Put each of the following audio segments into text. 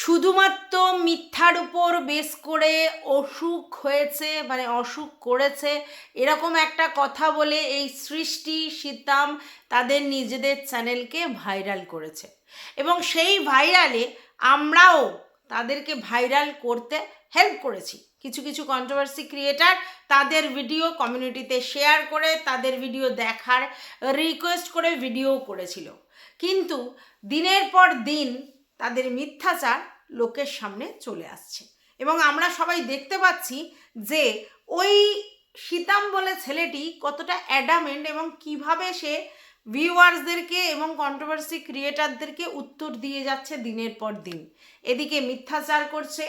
শুধুমাত্র মিথ্যার উপর বেস করে অসুখ হয়েছে মানে অসুখ করেছে, এরকম একটা কথা বলে এই সৃষ্টি সীতাম তাদের নিজেদের চ্যানেলকে ভাইরাল করেছে। এবং সেই ভাইরালে আমরাও তাদেরকে ভাইরাল করতে হেল্প করেছি। কিছু কিছু কন্ট্রোভার্সি ক্রিয়েটার তাদের ভিডিও কমিউনিটিতে শেয়ার করে, তাদের ভিডিও দেখার রিকোয়েস্ট করে ভিডিও করেছিল। কিন্তু দিনের পর দিন তাদের মিথ্যাচার লোকের সামনে চলে আসছে। এবং আমরা সবাই দেখতে পাচ্ছি যে ওই সীতাম বলে ছেলেটি কতটা অ্যাডামেন্ট এবং কীভাবে সে ভিউয়ার্সদেরকে এবং কন্ট্রোভার্সি ক্রিয়েটারদেরকে উত্তর দিয়ে যাচ্ছে দিনের পর দিন। এদিকে মিথ্যাচার করছে,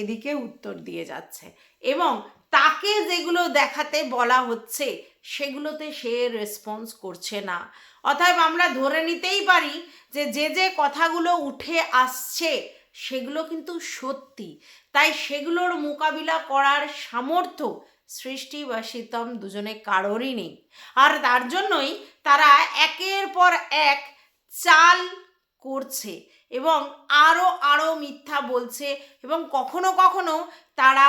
এদিকে উত্তর দিয়ে যাচ্ছে। এবং তাকে যেগুলো দেখাতে বলা হচ্ছে, সেগুলোতে সে রেসপন্স করছে না। অতএব আমরা ধরে নিতেই পারি যে যে যে কথাগুলো উঠে আসছে, সেগুলো কিন্তু সত্যি। তাই সেগুলোর মোকাবিলা করার সামর্থ্য সৃষ্টি বা শীতম দুজনে কারোরই নেই। আর তার জন্যই তারা একের পর এক চাল করছে এবং আরও আরও মিথ্যা বলছে এবং কখনো কখনো তারা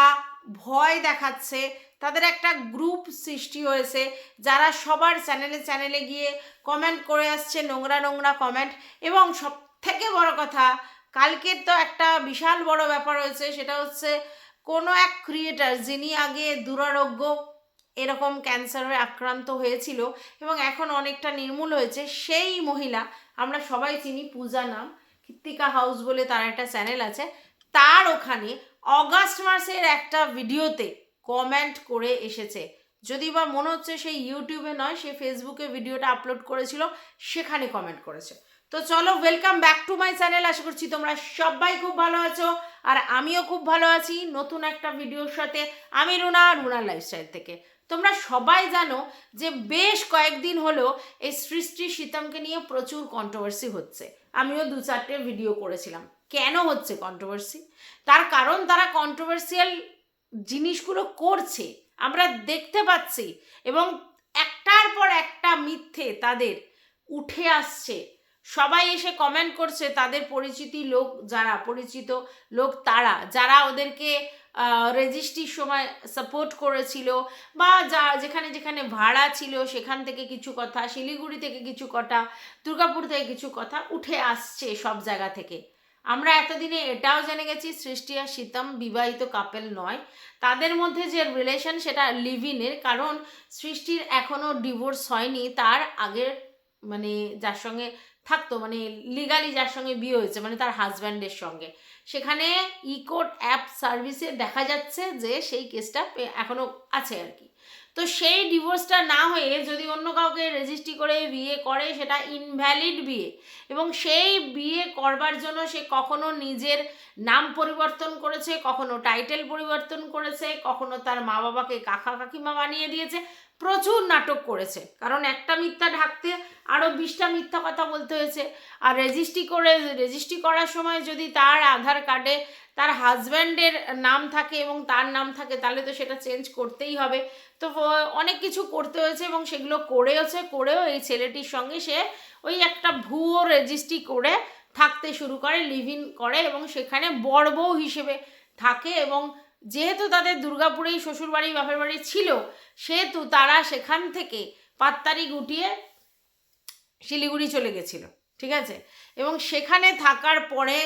ভয় দেখাচ্ছে তাদের একটা গ্রুপ সৃষ্টি হয়েছে, যারা সবার চ্যানেলে চ্যানেলে গিয়ে কমেন্ট করে আসছে, নোংরা নোংরা কমেন্ট এবং সব থেকে বড় কথা, কালকের তো একটা বিশাল বড় ব্যাপার হয়েছে, সেটা হচ্ছে কোনো এক ক্রিয়েটার যিনি আগে দুরারোগ্য এরকম ক্যান্সারে আক্রান্ত হয়েছিল এবং এখন অনেকটা নির্মূল হয়েছে, সেই মহিলা, আমরা সবাই চিনি, পূজা নাম, কৃত্তিকা হাউস বলে তার একটা চ্যানেল আছে। তার ওখানে অগাস্ট মাসের একটা ভিডিওতে কমেন্ট করে এসেছে। যদি বা মনে হচ্ছে সেই ইউটিউবে নয়, সে ফেসবুকে ভিডিওটা আপলোড করেছিল, সেখানে কমেন্ট করেছে। তো চলো welcome back to my channel আশা করছি তোমরা সবাই খুব ভালো আছো, আর আমিও খুব ভালো আছি নতুন একটা ভিডিওর সাথে। আমি রুনা রুনা লাইফস্টাইল থেকে। তোমরা সবাই জানো যে বেশ কয়েকদিন হলো এই সৃষ্টি শীতমকে নিয়ে প্রচুর কন্ট্রোভার্সি হচ্ছে। আমিও দু চারটে ভিডিও করেছিলাম। কেন হচ্ছে কন্ট্রোভার্সি তার কারণ তারা কন্ট্রোভার্সিয়াল জিনিসগুলো করছে, আমরা দেখতে পাচ্ছি এবং একটার পর একটা মিথ্যে তাদের উঠে আসছে। সবাই এসে কমেন্ট করছে তাদের পরিচিতি লোক যারা, পরিচিত লোক তারা, যারা ওদেরকে রেজিস্ট্রির সময় সাপোর্ট করেছিল বা যা যেখানে যেখানে ভাড়া ছিল সেখান থেকে কিছু কথা, শিলিগুড়ি থেকে কিছু কথা, দুর্গাপুর থেকে কিছু কথা উঠে আসছে সব জায়গা থেকে। আমরা এতদিনে এটাও জেনে গেছি সৃষ্টি আর শীতম বিবাহিত কাপেল নয়। তাদের মধ্যে যে রিলেশন সেটা লিভ ইনের কারণ সৃষ্টির এখনও ডিভোর্স হয়নি, তার আগের মানে যার সঙ্গে থাকতো মানে লিগালি যার সঙ্গে বিয়ে হয়েছে মানে তার হাজব্যান্ডের সঙ্গে। সেখানে ইকোড অ্যাপ সার্ভিসে দেখা যাচ্ছে যে সেই কেসটা এখনও আছে আর কি। তো সেই ডিভোর্সটা না হয়ে যদি অন্য কাউকে রেজিস্ট্রি করে বিয়ে করে, সেটা ইনভ্যালিড বিয়ে। এবং সেই বিয়ে করবার জন্য সে কখনো নিজের নাম পরিবর্তন করেছে, কখনো টাইটেল পরিবর্তন করেছে, কখনো তার মা বাবাকে কাকা কাকিমা বানিয়ে দিয়েছে, প্রচুর নাটক করেছে। কারণ একটা মিথ্যা ঢাকতে আরও বিশটা মিথ্যা কথা বলতে হয়েছে। আর রেজিস্ট্রি করে রেজিস্ট্রি করার সময় যদি তার আধার কার্ডে তার হাজব্যান্ডের নাম থাকে এবং তার নাম থাকে, তাহলে তো সেটা চেঞ্জ করতেই হবে। তো অনেক কিছু করতে হয়েছে এবং সেগুলো করেওছে, করেও এই ছেলেটির সঙ্গে সে ওই একটা ভুয়ো রেজিস্ট্রি করে থাকতে শুরু করে লিভ ইন করে এবং সেখানে বড় বউ হিসেবে থাকে এবং যেহেতু তাদের দুর্গাপুরেই শ্বশুরবাড়ি বাপের বাড়ি ছিল, সেহেতু তারা সেখান থেকে পাত্তারি গুটিয়ে শিলিগুড়ি চলে গেছিল, ঠিক আছে? এবং সেখানে থাকার পরে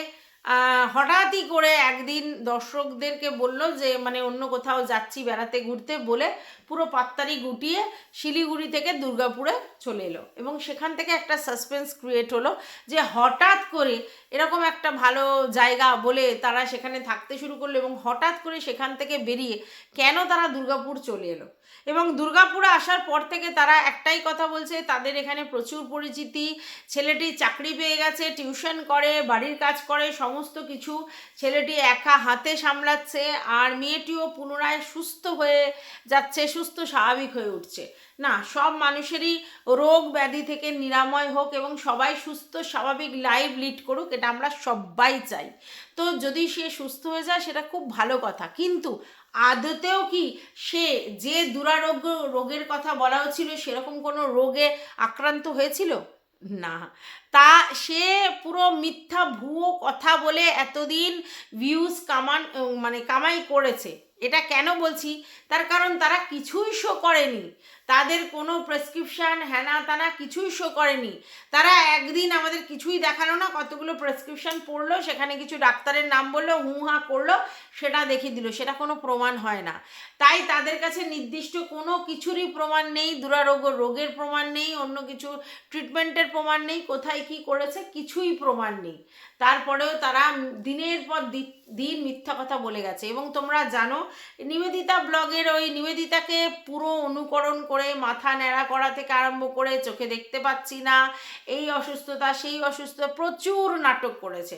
হঠাৎই করে একদিন দর্শকদেরকে বলল যে মানে অন্য কোথাও যাচ্ছি, বেড়াতে ঘুরতে, বলে পুরো পাত্তারি গুটিয়ে শিলিগুড়ি থেকে দুর্গাপুরে চলে এলো। এবং সেখান থেকে একটা সাসপেন্স ক্রিয়েট হলো যে, হঠাৎ করে এরকম একটা ভালো জায়গা বলে তারা সেখানে থাকতে শুরু করল এবং হঠাৎ করে সেখান থেকে বেরিয়ে কেন তারা দুর্গাপুর চলে এলো। এবং দুর্গাপুরে আসার পর থেকে তারা একটাই কথা বলছে, তাদের এখানে প্রচুর পরিচিতি, ছেলেটি চাকরি পেয়ে গেছে, টিউশন করে, বাড়ির কাজ করে, সমস্ত কিছু। ছেলেটি একা হাতে সামলাচ্ছে আর মেয়েটিও পুনরায় সুস্থ হয়ে যাচ্ছে, সুস্থ স্বাভাবিক হয়ে উঠছে। না, সব মানুষেরই রোগ ব্যাধি থেকে নিরাময় হোক এবং সবাই সুস্থ, স্বাভাবিক লাইফ লিড করুক, এটা আমরা সবাই চাই। তো যদি সে সুস্থ হয়ে যায়, সেটা খুব ভালো কথা। কিন্তু আদতেও কি সে যে দুরারোগ্য রোগের কথা বলা হচ্ছিল, সেরকম কোনো রোগে আক্রান্ত হয়েছিল? না। তা সে পুরো মিথ্যা ভুয়ো কথা বলে এতদিন ভিউজ কামান মানে কামাই করেছে। এটা কেন বলছি? তার কারণ তারা কিছুই শো করেনি। তাদের কোনো প্রেসক্রিপশান হ্যানা তানা কিছুই শো করেনি। তারা একদিন আমাদের কিছুই দেখাল না, কতগুলো প্রেসক্রিপশান পড়ল, সেখানে কিছু ডাক্তারের নাম বলল হু হা করল, সেটা দেখিয়ে দিল। সেটা কোনো প্রমাণ হয় না। তাই তাদের কাছে নির্দিষ্ট কোনো কিছুরই প্রমাণ নেই, দুরারোগ্য রোগের প্রমাণ নেই, অন্য কিছু ট্রিটমেন্টের প্রমাণ নেই, কোথায় কি করেছে? কিছুই প্রমাণ নেই। তারপরেও তারা দিনের পর দিন মিথ্যা কথা বলে গেছে। এবং তোমরা জানো, নিবেদিতা ব্লগের ওই নিবেদিতাকে পুরো অনুকরণ করে, মাথা ন্যাড়া করা থেকে আরম্ভ করে, চোখে দেখতে পাচ্ছি না, এই অসুস্থতা, সেই অসুস্থতা প্রচুর নাটক করেছে।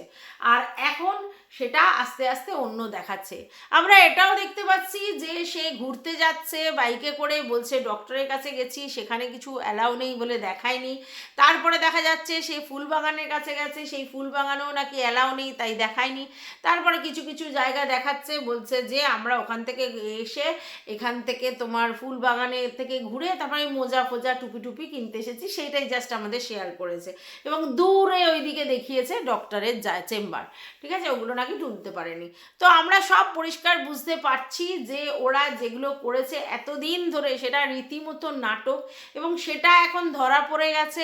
আর এখন সেটা আস্তে আস্তে অন্য দেখাচ্ছে। আমরা এটাও দেখতে পাচ্ছি যে সে ঘুরতে যাচ্ছে, বাইকে করে বলছে, ডক্টরের কাছে গেছি, সেখানে কিছু অ্যালাউ নেই বলে দেখায়নি। তারপরে দেখা যাচ্ছে, সে ফুল বাগানের কাছে গেছে, সেই ফুল বাগানেও নাকি অ্যালাউ নেই, তাই দেখায়নি। তারপরে কিছু কিছু জায়গা দেখাচ্ছে, বলছে যে আমরা ওখান থেকে এসে এখান থেকে তোমার ফুল বাগানে থেকে ঘুরে তারপরে মোজা ফোজা টুপি টুপি কিনতে এসেছি, সেইটাই জাস্ট আমাদের শেয়ার করেছে। এবং দূরে ওইদিকে দেখিয়েছে ডক্টরের চেম্বার ঠিক আছে? ওগুলো নাকি তুলতে পারেনি। তো আমরা সব পরিষ্কার বুঝতে পারছি যে ওরা যেগুলো করেছে, এতদিন ধরে সেটা রীতিমতো নাটক এবং সেটা এখন ধরা পড়ে গেছে।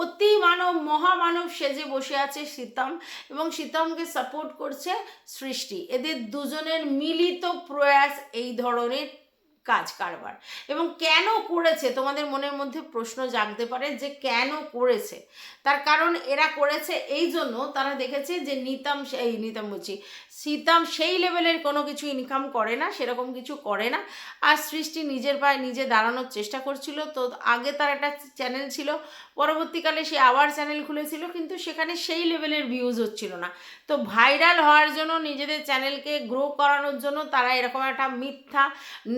অতি মানব, মহামানব সেজে বসে আছে সীতাম এবং সীতামকে সাপোর্ট করছে সৃষ্টি। এদের দুজনের মিলিত প্রয়াস এই ধরনের কাজ কারবার। এবং কেন করেছে, তোমাদের মনের মধ্যে প্রশ্ন জাগতে পারে যে কেন করেছে? তার কারণ এরা করেছে এই জন্য তারা দেখেছে যে নিতাম এই নিতাম বলছি, সীতাম সেই লেভেলের কোনো কিছু ইনকাম করে না, সেরকম কিছু করে না। আর সৃষ্টি নিজের পায়ে নিজে দাঁড়ানোর চেষ্টা করছিল। তো আগে তার একটা চ্যানেল ছিল পরবর্তীকালে সে আবার চ্যানেল খুলেছিল, কিন্তু সেখানে সেই লেভেলের ভিউজ হচ্ছিল না। তো ভাইরাল হওয়ার জন্য নিজেদের চ্যানেলকে গ্রো করানোর জন্য তারা এরকম একটা মিথ্যা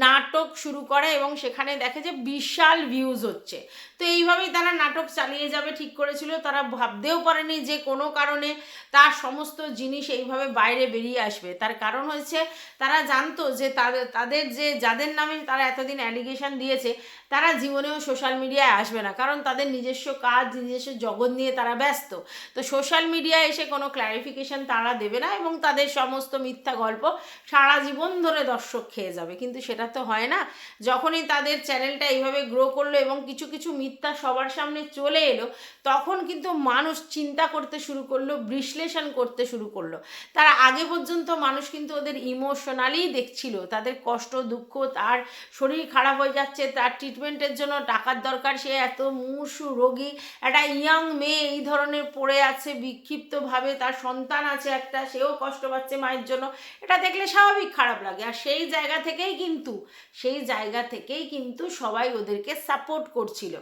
নাটক শুরু করে এবং সেখানে দেখে যে বিশাল ভিউজ হচ্ছে। তো এইভাবেই তারা নাটক চালিয়ে যাবে, ঠিক করেছিল। তারা ভাবতেও পারেনি যে কোনো কারণে তার সমস্ত জিনিস এইভাবে বাইরে বেরিয়ে আসবে। তার কারণ হয়েছে, তারা জানতো যে তাদের তাদের যে, যাদের নামে তারা এতদিন অ্যালিগেশন দিয়েছে, তারা জীবনেও সোশ্যাল মিডিয়ায় আসবে না। কারণ তাদের নিজস্ব কাজ, নিজস্ব জগৎ নিয়ে তারা ব্যস্ত। তো সোশ্যাল মিডিয়ায় এসে কোনো ক্ল্যারিফিকেশন তারা দেবে না এবং তাদের সমস্ত মিথ্যা গল্প সারা জীবন ধরে দর্শক খেয়ে যাবে। কিন্তু সেটা তো হয় না। যখনই তাদের চ্যানেলটা এইভাবে গ্রো করল এবং কিছু কিছু মিথ্যা সবার সামনে চলে এলো, তখন কিন্তু মানুষ চিন্তা করতে শুরু করল, বিশ্লেষণ করতে শুরু করল। তার আগে পর্যন্ত মানুষ কিন্তু ওদের ইমোশনালি দেখছিল, তাদের কষ্ট, দুঃখ, তার শরীর খারাপ হয়ে যাচ্ছে, তার ট্রিটমেন্টের জন্য টাকার দরকার, সে এত মুমূর্ষু রোগী, একটা ইয়াং মেয়ে এই ধরনের পড়ে আছে, বিক্ষিপ্তভাবে, তার সন্তান আছে একটা, সেও কষ্ট পাচ্ছে মায়ের জন্য, এটা দেখলে স্বাভাবিক খারাপ লাগে। আর সেই জায়গা থেকেই কিন্তু, সেই জায়গা থেকেই কিন্তু সবাই ওদেরকে সাপোর্ট করছিল।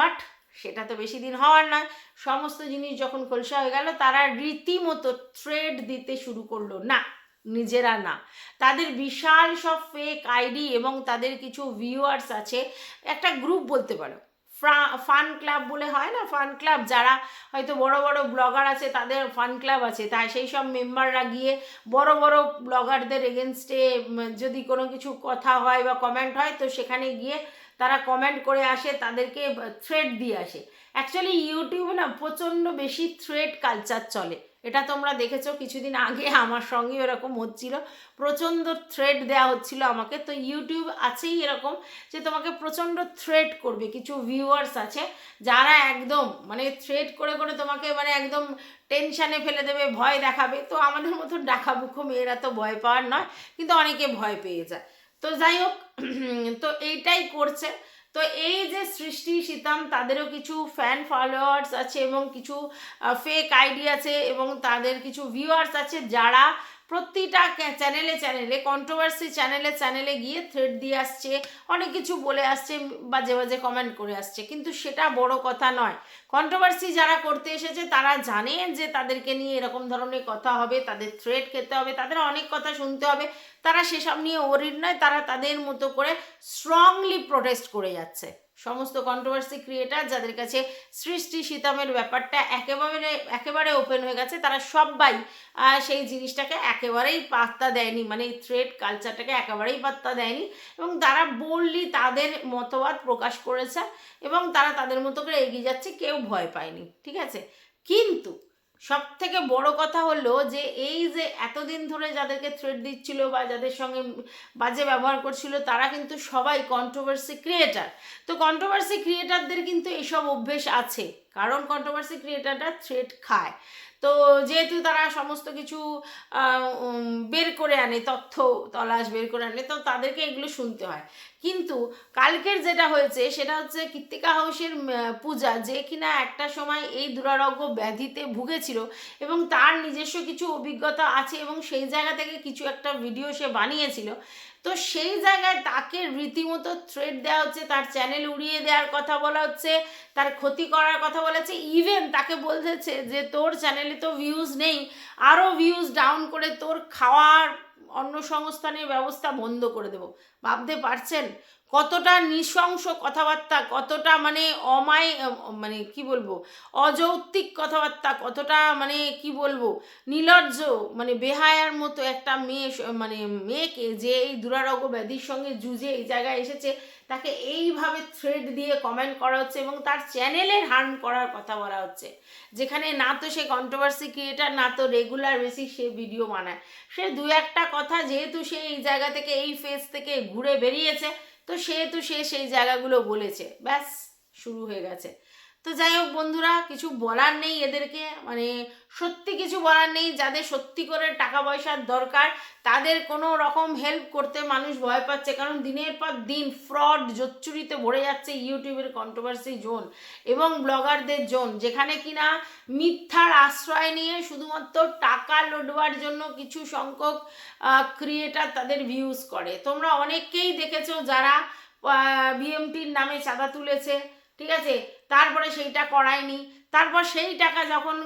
বাট সেটা তো বেশি দিন হওয়ার নয়। সমস্ত জিনিস যখন খোলসা হয়ে গেল, তারা রীতিমতো থ্রেড দিতে শুরু করল, না, নিজেরা না। তাদের বিশাল সব ফেক আইডি এবং তাদের কিছু ভিউয়ার্স আছে, একটা গ্রুপ বলতে পারো। ফান ক্লাব বলে হয় না? ফান ক্লাব যারা হয়তো বড় বড় ব্লগার আছে, তাদের ফান ক্লাব আছে। তাই সেই সব মেম্বাররা গিয়ে বড় বড় ব্লগারদের এগেনস্টে যদি কোনো কিছু কথা হয় বা কমেন্ট হয়, তো সেখানে গিয়ে তারা কমেন্ট করে আসে, তাদেরকে থ্রেড দিয়ে আসে। অ্যাকচুয়ালি ইউটিউবে না প্রচণ্ড বেশি থ্রেড কালচার চলে। এটা তোমরা দেখেছ, কিছুদিন আগে আমার সঙ্গে এরকম হচ্ছিল। প্রচণ্ড থ্রেড দেওয়া হচ্ছিল আমাকে। তো ইউটিউব আছেই এরকম যে তোমাকে প্রচণ্ড থ্রেড করবে। কিছু ভিউয়ার্স আছে যারা একদম মানে থ্রেড করে করে তোমাকে মানে একদম টেনশানে ফেলে দেবে, ভয় দেখাবে। তো আমাদের মতো ডাকাবুকো মেয়েরা তো ভয় পাওয়ার নয়, কিন্তু অনেকে ভয় পেয়ে যায়। তো যাই হোক তো এইটাই করছে। তো এই যে সৃষ্টি সীতাম, তাদেরও কিছু ফ্যান ফলোয়ার্স আছে এবং কিছু ফেক আইডি আছে এবং তাদের কিছু ভিউয়ার্স আছে যারা প্রতিটা চ্যানেলে চ্যানেলে কন্ট্রোভার্সি চ্যানেলে চ্যানেলে গিয়ে থ্রেড দিয়ে আসছে, অনেক কিছু বলে আসছে, বাজে বাজে কমেন্ট করে আসছে। কিন্তু সেটা বড় কথা নয়। কন্ট্রোভার্সি যারা করতে এসেছে, তারা জানে যে তাদেরকে নিয়ে এরকম ধরনের কথা হবে, তাদের থ্রেড খেতে হবে, তাদের অনেক কথা শুনতে হবে। তারা সেসব নিয়ে ওরির নয়, তারা তাদের মতো করে স্ট্রংলি প্রোটেস্ট করে যাচ্ছে। সমস্ত কন্ট্রোভার্সি ক্রিয়েটার যাদের কাছে সৃষ্টি সীতামের ব্যাপারটা একেবারে একেবারে ওপেন হয়ে গেছে, তারা সবাই সেই জিনিসটাকে একেবারেই পাত্তা দেয়নি। মানে এই থ্রেড কালচারটাকে একেবারেই পাত্তা দেয়নি। এবং তারা বললি তাদের মতবাদ প্রকাশ করেছে এবং তারা তাদের মতো করে এগিয়ে যাচ্ছে, কেউ ভয় পায়নি। ঠিক আছে? কিন্তু সব থেকে বড় কথা হলো যে এই যে এতদিন ধরে যাদেরকে থ্রেড দিচ্ছিল বা যাদের সঙ্গে বাজে ব্যবহার করছিল, তারা কিন্তু সবাই কন্ট্রোভার্সি ক্রিয়েটার তো কন্ট্রোভার্সি ক্রিয়েটারদের কিন্তু এসব অভ্যেস আছে। কারণ কন্ট্রোভার্সি ক্রিয়েটাররা থ্রেড খায়। তো যেহেতু তারা সমস্ত কিছু বের করে আনে, তথ্য তলাশ বের করে আনে, তো তাদেরকে এগুলো শুনতে হয়। কিন্তু কালকের যেটা হয়েছে, সেটা হচ্ছে কৃত্তিকা হাউসের পূজা, যে কিনা একটা সময় এই দুরারোগ্য ব্যাধিতে ভুগেছিল এবং তার নিজস্ব কিছু অভিজ্ঞতা আছে এবং সেই জায়গা থেকে কিছু একটা ভিডিও সে বানিয়েছিল। তো সেই জায়গায় তাকে রীতিমতো থ্রেড দেওয়া হচ্ছে, তার চ্যানেল উড়িয়ে দেওয়ার কথা বলা হচ্ছে। তার ক্ষতি করার কথা বলেছে। ইভেন তাকে বলেছে যে, তোর চ্যানেলে তো ভিউজ নেই আরও ভিউজ ডাউন করে তোর খাওয়ার অন্য সংস্থানের ব্যবস্থা বন্ধ করে দেব। ভাবতে পারছেন? কতটা নৃশংস কথাবার্তা, কতটা মানে অমায় মানে কি বলব, অযৌক্তিক কথাবার্তা, কতটা মানে কি বলব নির্লজ্জ মানে বেহায়ার মতো একটা মেয়ে মানে মেয়েকে যে এই দুরারোগ্য ব্যাধির সঙ্গে জুঝে এই জায়গায় এসেছে, তাকে এইভাবে থ্রেড দিয়ে কমেন্ট করা হচ্ছে এবং তার চ্যানেলের হার্ম করার কথা বলা হচ্ছে। যেখানে না তো সে কন্ট্রোভার্সি ক্রিয়েটার না তো রেগুলার বেসিস সে ভিডিও বানায়। সে দু একটা কথা যেহেতু সে এই জায়গা থেকে, এই ফেজ থেকে ঘুরে বেরিয়েছে তো সেহেতু সে সেই জায়গাগুলো বলেছে। ব্যাস শুরু হয়ে গেছে। তো যাই হোক বন্ধুরা, কিছু বলার নেই এদেরকে। মানে সত্যি কিছু বলার নেই, যাদের সত্যি করে টাকা পয়সার দরকার, তাদের কোনো রকম হেল্প করতে মানুষ ভয় পাচ্ছে। কারণ দিনের পর দিন ফ্রড জোচ্চুরিতে ভরে যাচ্ছে ইউটিউবের কন্ট্রোভার্সি জোন এবং ব্লগারদের জোন যেখানে কিনা মিথ্যার আশ্রয় নিয়ে শুধুমাত্র টাকা লোডবার জন্য কিছু সংখ্যক ক্রিয়েটার তাদের ভিউজ করে। তোমরা অনেককেই দেখেছ যারা বিএমটির নামে চাঁদা তুলেছে, ঠিক আছে? তারপরে সেইটা করায়নি। তারপর সেই টাকা যখন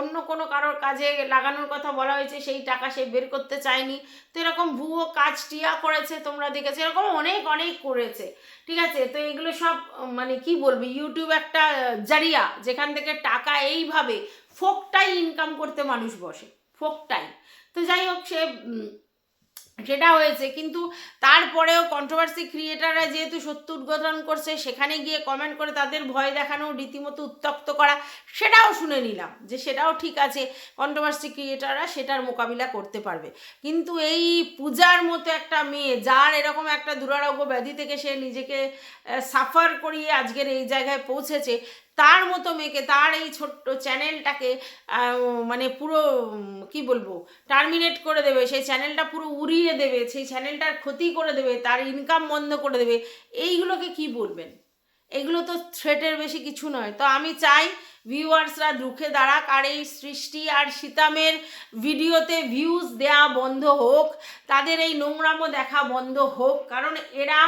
অন্য কোনো কারোর কাজে লাগানোর কথা বলা হয়েছে, সেই টাকা সে বের করতে চায়নি। তো এরকম ভুয়ো কাজ টিয়া করেছে, তোমরা দেখেছ। এরকম অনেক অনেক করেছে। ঠিক আছে? তো এগুলো সব মানে কি বলব ইউটিউব একটা জারিয়া, যেখান থেকে টাকা এইভাবে ফোকটাই ইনকাম করতে মানুষ বসে। ফোকটাই। তো যাই হোক, সে সেটা হয়েছে, কিন্তু তারপরেও কন্ট্রোভার্সি ক্রিয়েটাররা যেহেতু সত্য উদ্বোধন করছে, সেখানে গিয়ে কমেন্ট করে তাদের ভয় দেখানো, রীতিমতো উত্তক্ত করা, সেটাও শুনে নিলাম যে সেটাও ঠিক আছে কন্ট্রোভার্সি ক্রিয়েটাররা সেটার মোকাবিলা করতে পারবে। কিন্তু এই পূজার মতো একটা মেয়ে, যার এরকম একটা দুরারোগ্য ব্যাধি থেকে সে নিজেকে সাফার করিয়ে আজকের এই জায়গায় পৌঁছেছে তার মতো মেয়েকে, তার এই ছোট্ট চ্যানেলটাকে মানে পুরো কি বলব, টার্মিনেট করে দেবে, সেই চ্যানেলটা পুরো উড়িয়ে দেবে, সেই চ্যানেলটার ক্ষতি করে দেবে, তার ইনকাম বন্ধ করে দেবে, এইগুলোকে কি বলবেন? এগুলো তো থ্রেটের বেশি কিছু নয়। তো আমি চাই ভিউয়ার্সরা রুখে দাঁড়াক, আর এই সৃষ্টি আর সীতামের ভিডিওতে ভিউজ দেয়া বন্ধ হোক, তাদের এই নোংরামো দেখা বন্ধ হোক, কারণ এরা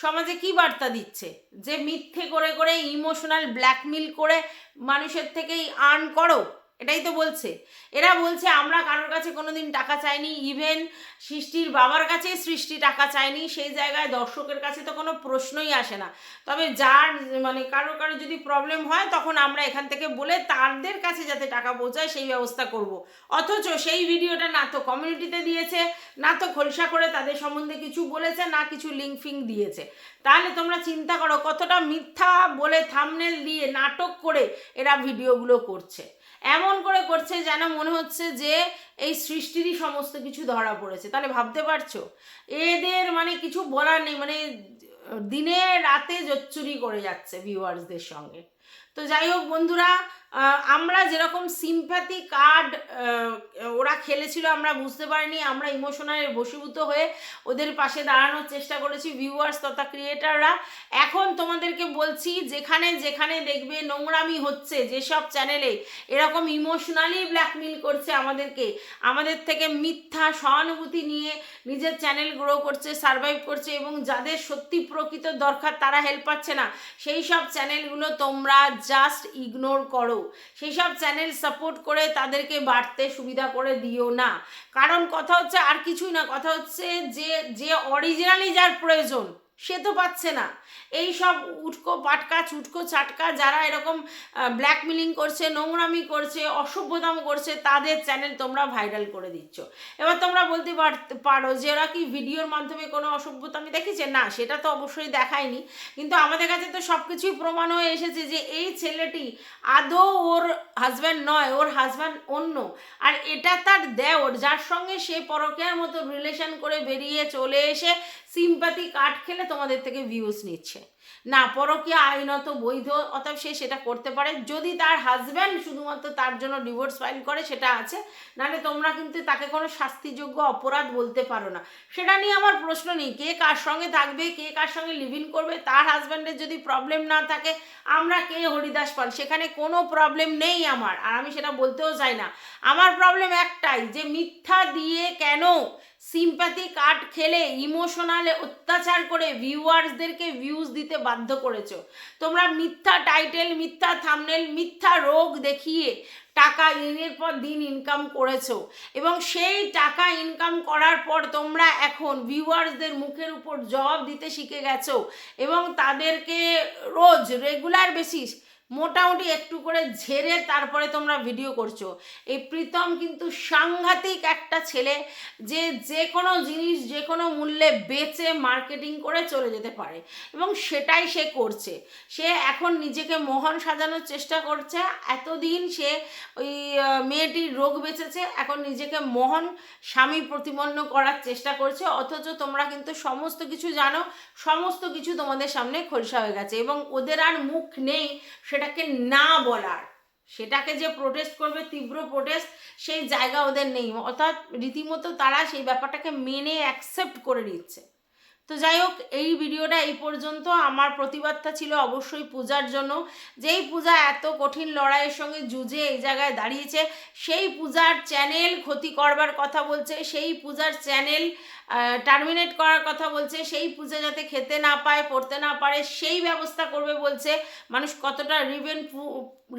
সমাজে কি বার্তা দিচ্ছে? যে মিথ্যে করে করে ইমোশনাল ব্ল্যাকমেল করে মানুষের থেকেই আর্ন করো। এটাই তো বলছে। এরা বলছে, আমরা কারোর কাছে কোনোদিন টাকা চাইনি। ইভেন সৃষ্টির বাবার কাছে সৃষ্টি টাকা চায়নি সেই জায়গায় দর্শকের কাছে তো কোনো প্রশ্নই আসে না। তবে যার মানে কারও কারও যদি প্রবলেম হয়, তখন আমরা এখান থেকে বলে তাদের কাছে যাতে টাকা পৌঁছায়, সেই ব্যবস্থা করব। অথচ সেই ভিডিওটা না তো কমিউনিটিতে দিয়েছে, না তো খোলসা করে তাদের সম্বন্ধে কিছু বলেছে, না কিছু লিঙ্ক ফিঙ্ক দিয়েছে। তাহলে তোমরা চিন্তা করো, কতটা মিথ্যা বলে থামনেল দিয়ে নাটক করে এরা ভিডিওগুলো করছে। এমন করে করছে যেন মনে হচ্ছে যে এই সৃষ্টিরই সমস্ত কিছু ধরা পড়েছে। তাহলে ভাবতে পারছ? এদের মানে কিছু বলার নেই মানে দিনে রাতে জচ্চুরি করে যাচ্ছে ভিউয়ার্সদের সঙ্গে। তো যাই হোক বন্ধুরা আমরা যেরকম সিম্প্যাথি কার্ড ওরা খেলেছিল, আমরা বুঝতে পারিনি, আমরা ইমোশনাল বশীভূত হয়ে ওদের পাশে দাঁড়ানোর চেষ্টা করেছি ভিউয়ার্স তথা ক্রিয়েটাররা এখন তোমাদেরকে বলছি, যেখানে যেখানে দেখবে নোংরামি হচ্ছে, যেসব চ্যানেলে এরকম ইমোশনালি ব্ল্যাকমেল করছে আমাদেরকে, আমাদের থেকে মিথ্যা সহানুভূতি নিয়ে নিজের চ্যানেল গ্রো করছে সারভাইভ করছে এবং যাদের সত্যি প্রকৃত দরকার তারা হেল্প পাচ্ছে না, সেই সব চ্যানেলগুলো তোমরা জাস্ট ইগনোর করো। সেই সব চ্যানেল সাপোর্ট করে তাদেরকে বাড়তে সুবিধা করে দিও না। কারণ কথা হচ্ছে আর কিছুই না, কথা হচ্ছে যে যে অরিজিনালি যার প্রয়োজন সে তো পাচ্ছে না। এই সব উটকো, পাটকা, চুটকো, চাটকা যারা এরকম ব্ল্যাকমেলিং করছে, নোংরামি করছে, অসভ্যতাম করছে, তাদের চ্যানেল তোমরা ভাইরাল করে দিচ্ছ। এবার তোমরা বলতে পার- যে ওরা কি ভিডিওর মাধ্যমে কোনো অসভ্যতামি দেখেছে? না, সেটা তো অবশ্যই দেখায়নি। কিন্তু আমাদের কাছে তো সব কিছুই প্রমাণ হয়ে এসেছে যে এই ছেলেটি আদৌ ওর হাজব্যান্ড নয়, ওর হাজব্যান্ড অন্য। আর এটা তার দেওর, যার সঙ্গে সে পরকের মতো রিলেশন করে বেরিয়ে চলে এসে সিম্পাতি কাঠ খেলে তোমাদের থেকে ভিউজ নিচ্ছে। না, পরকীয়া আইনত বৈধ, অতএব সে সেটা করতে পারে। যদি তার হাজব্যান্ড শুধুমাত্র তার জন্য ডিভোর্স ফাইল করে, সেটা আছে, নাহলে তোমরা কিন্তু তাকে কোনো শাস্তিযোগ্য অপরাধ বলতে পারো না। সেটা নিয়ে আমার প্রশ্ন নেই, কে কার সঙ্গে থাকবে, কে কার সঙ্গে লিভ ইন করবে, তার হাজব্যান্ডের যদি প্রবলেম না থাকে, আমরা কে হরিদাস পাল? সেখানে কোনো প্রবলেম নেই আমার, আর আমি সেটা বলতেও চাই না। আমার প্রবলেম একটাই, যে মিথ্যা দিয়ে কেন সিম্প্যাথি কার্ড খেলে ইমোশনালে অত্যাচার করে ভিউয়ার্সদেরকে ভিউজ দিতে বাধ্য করেছ। তোমরা মিথ্যা টাইটেল মিথ্যা থামনেল মিথ্যা রোগ দেখিয়ে টাকা দিনের পর দিন ইনকাম করেছ। এবং সেই টাকা ইনকাম করার পর তোমরা এখন ভিউয়ার্সদের মুখের উপর জবাব দিতে শিখে গেছো। এবং তাদেরকে রোজ রেগুলার বেসিস মোটামুটি একটু করে ঝেড়ে তারপরে তোমরা ভিডিও করছ। এই প্রীতম কিন্তু সাংঘাতিক একটা ছেলে যে যে কোনো জিনিস যে কোনো মূল্যে বেচে মার্কেটিং করে চলে যেতে পারে এবং সেটাই সে করছে। সে এখন নিজেকে মোহন সাজানোর চেষ্টা করছে। এতদিন সে ওই মেয়েটির রোগ বেঁচেছে, এখন নিজেকে মোহন স্বামী প্রতিপন্ন করার চেষ্টা করছে। অথচ তোমরা কিন্তু সমস্ত কিছু জানো, সমস্ত কিছু তোমাদের সামনে খোলসা হয়ে গেছে এবং ওদের আর মুখ নেই সেটাকে না বলার, সেটাকে যে প্রোটেস্ট করবে, তীব্র প্রোটেস্ট সেই জায়গা ওদের নেই। অর্থাৎ রীতিমতো তারা সেই ব্যাপারটাকে মেনে অ্যাকসেপ্ট করে নিচ্ছে। তো যাই হোক, এই ভিডিওটা এই পর্যন্ত। আমার প্রতিবাদটা ছিল অবশ্যই পূজার জন্য। যেই পূজা এত কঠিন লড়াইয়ের সঙ্গে যুঝে এই জায়গায় দাঁড়িয়েছে, সেই পূজার চ্যানেল ক্ষতি করবার কথা বলছে, সেই পূজার চ্যানেল টার্মিনেট করার কথা বলছে, সেই পূজা যাতে খেতে না পায়, পড়তে না পারে, সেই ব্যবস্থা করবে বলছে। মানুষ কতটা রিভেন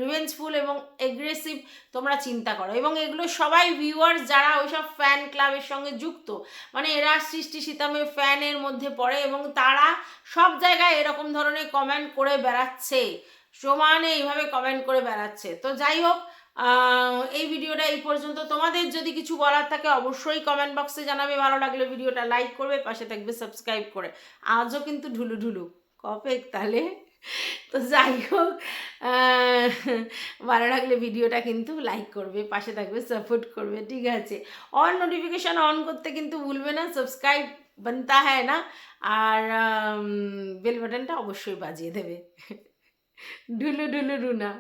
রিভেঞ্জফুল এবং এগ্রেসিভ তোমরা চিন্তা করো। এবং এগুলো সবাই ভিউয়ার্স যারা ওইসব ফ্যান ক্লাবের সঙ্গে যুক্ত মানে এরা সৃষ্টি সীতামের ফ্যানের মধ্যে পড়ে এবং তারা সব জায়গায় এরকম ধরনের কমেন্ট করে বেড়াচ্ছে। সমানে এইভাবে কমেন্ট করে বেড়াচ্ছে। তো যাই হোক এই ভিডিওটা এই পর্যন্ত। তোমাদের যদি কিছু বলার থাকে অবশ্যই কমেন্ট বক্সে জানাবে। ভালো লাগলে ভিডিওটা লাইক করবে, পাশে থাকবে সাবস্ক্রাইব করে। আজও কিন্তু ঢুলু ঢুলু। কপেক তাহলে? তো যাই হোক ভালো লাগলে ভিডিওটা কিন্তু লাইক করবে, পাশে থাকবে সাপোর্ট করবে, ঠিক আছে? অন নোটিফিকেশান অন করতে কিন্তু ভুলবে না সাবস্ক্রাইব বানতা হ্যায় না আর বেল বাটনটা অবশ্যই বাজিয়ে দেবে। ঢুলু ঢুলু রুনা।